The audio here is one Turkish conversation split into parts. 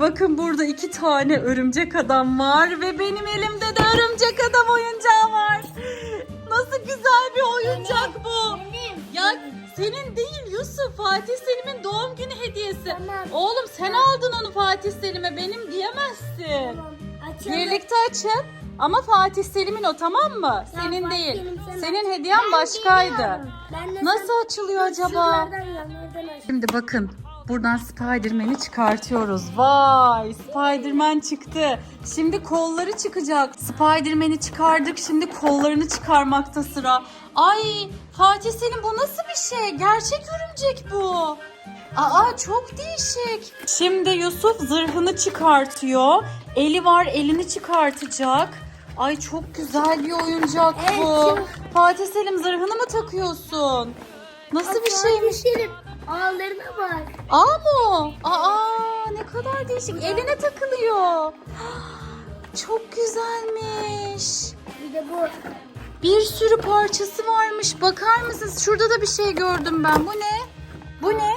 Bakın burada iki tane örümcek adam var ve benim elimde de örümcek adam oyuncağı var. Nasıl güzel bir oyuncak bu. Benim. Ya senin değil Yusuf. Fatih Selim'in doğum günü hediyesi. Tamam. Oğlum sen aldın onu Fatih Selim'e benim diyemezsin. Tamam. Açalım. Birlikte açın. Ama Fatih Selim'in o tamam mı? Ya Senin Fatih değil. Senin aç. hediyen Ben başkaydı. Ben Nasıl açılıyor acaba? Şimdi bakın buradan Spider-Man'i çıkartıyoruz. Vay Spider-Man çıktı. Şimdi kolları çıkacak. Spider-Man'i çıkardık şimdi kollarını çıkarmakta sıra. Ay Fatih Selim bu nasıl bir şey? Gerçek örümcek bu. Aa çok değişik. Şimdi Yusuf zırhını çıkartıyor. Eli var elini çıkartacak. Ay çok güzel bir oyuncak Evet, bu. şimdi- Fatih Selim zırhını mı takıyorsun? Nasıl bir şeymiş? Şeyim. Ağlarına bak. Aa mı? Aa ne kadar değişik. Eline takılıyor. Çok güzelmiş. Bir de bu. Bir sürü parçası varmış. Bakar mısınız? Şurada da bir şey gördüm ben. Bu ne? Bu ne?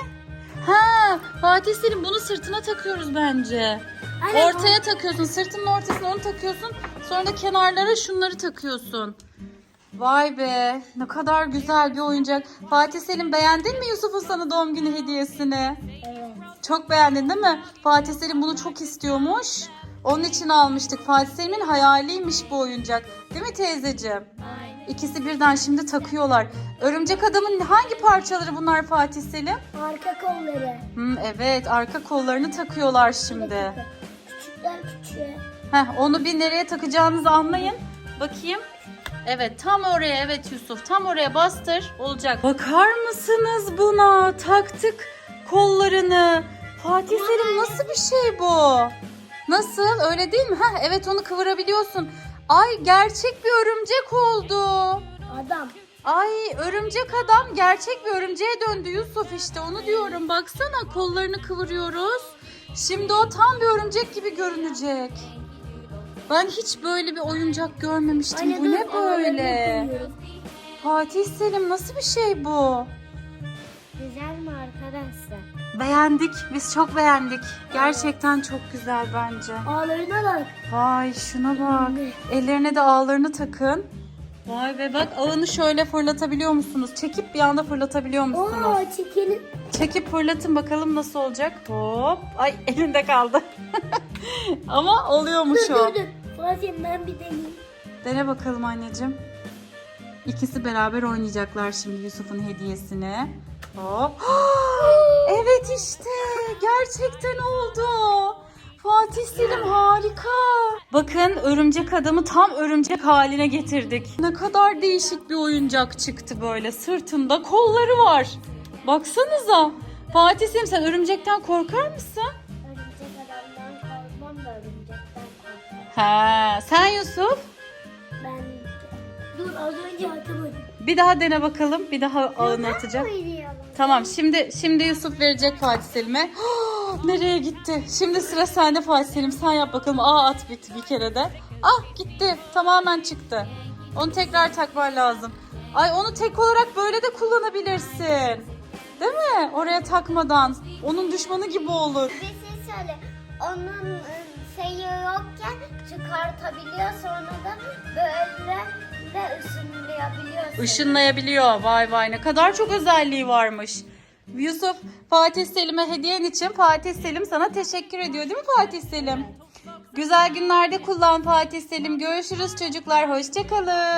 Ha, Fatih Selim bunu sırtına takıyoruz bence. Anne, Ortaya takıyorsun. Sırtının ortasına onu takıyorsun. Sonra da kenarlara şunları takıyorsun. Vay be. Ne kadar güzel bir oyuncak. Fatih Selim beğendin mi Yusuf'un sana doğum günü hediyesini? Evet. Çok beğendin değil mi? Fatih Selim bunu çok istiyormuş. Onun için almıştık. Fatih Selim'in hayaliymiş bu oyuncak. Değil mi teyzeciğim? Aynen. İkisi birden şimdi takıyorlar. Örümcek adamın hangi parçaları bunlar Fatih Selim? Arka kolları. Hmm, evet arka kollarını takıyorlar şimdi. Küçükler küçüğe. Heh, onu bir nereye takacağınızı anlayın. Bakayım. Evet tam oraya evet Yusuf tam oraya bastır olacak. Bakar mısınız buna? Taktık kollarını. Fatih Selim nasıl bir şey bu? Nasıl öyle değil mi? Heh, evet onu kıvırabiliyorsun. Ay gerçek bir örümcek oldu. Adam. Ay örümcek adam gerçek bir örümceğe döndü Yusuf işte onu diyorum. Baksana kollarını kıvırıyoruz. Şimdi o tam bir örümcek gibi görünecek. Ben hiç böyle bir oyuncak görmemiştim. Anne, bu dur, ne böyle? Fatih Selim nasıl bir şey bu? Güzel mi arkadaşlar? Beğendik. Biz çok beğendik. Gerçekten çok güzel bence. Ağlarına bak. Vay şuna bak. Ellerine de ağlarını takın. Vay be bak ağını şöyle fırlatabiliyor musunuz? Çekip bir anda fırlatabiliyor musunuz? Oo çekelim. Çekip fırlatın bakalım nasıl olacak. Hop. Ay elinde kaldı. Ama oluyormuş Dur o. dur dur. Fatih ben bir deneyeyim. Dene bakalım anneciğim. İkisi beraber oynayacaklar şimdi Yusuf'un hediyesini. Hop. evet işte. Gerçekten oldu. Fatih Selim harika. Bakın örümcek adamı tam örümcek haline getirdik. Ne kadar değişik bir oyuncak çıktı böyle. Sırtında kolları var. Baksanıza. Fatih Selim sen örümcekten korkar mısın? He, sen Yusuf? Ben dur az önce atamadım. Bir daha dene bakalım. Bir daha ağını atacak. Tamam şimdi şimdi Yusuf verecek Fatih Selim'e. Nereye gitti? Şimdi sıra sende Fatih Selim. Sen yap bakalım. Aa at bir, bir kere de. Ah gitti. Tamamen çıktı. Onu tekrar takman lazım. Ay onu tek olarak böyle de kullanabilirsin. Değil mi? Oraya takmadan. Onun düşmanı gibi olur. Bir şey söyle. Onun ıı, şeyi yokken çıkartabiliyor sonra da böyle de ışınlayabiliyor. Işınlayabiliyor. Vay vay ne kadar çok özelliği varmış. Yusuf Fatih Selim'e hediyen için Fatih Selim sana teşekkür ediyor değil mi Fatih Selim? Güzel günlerde kullan Fatih Selim. Görüşürüz çocuklar. Hoşçakalın.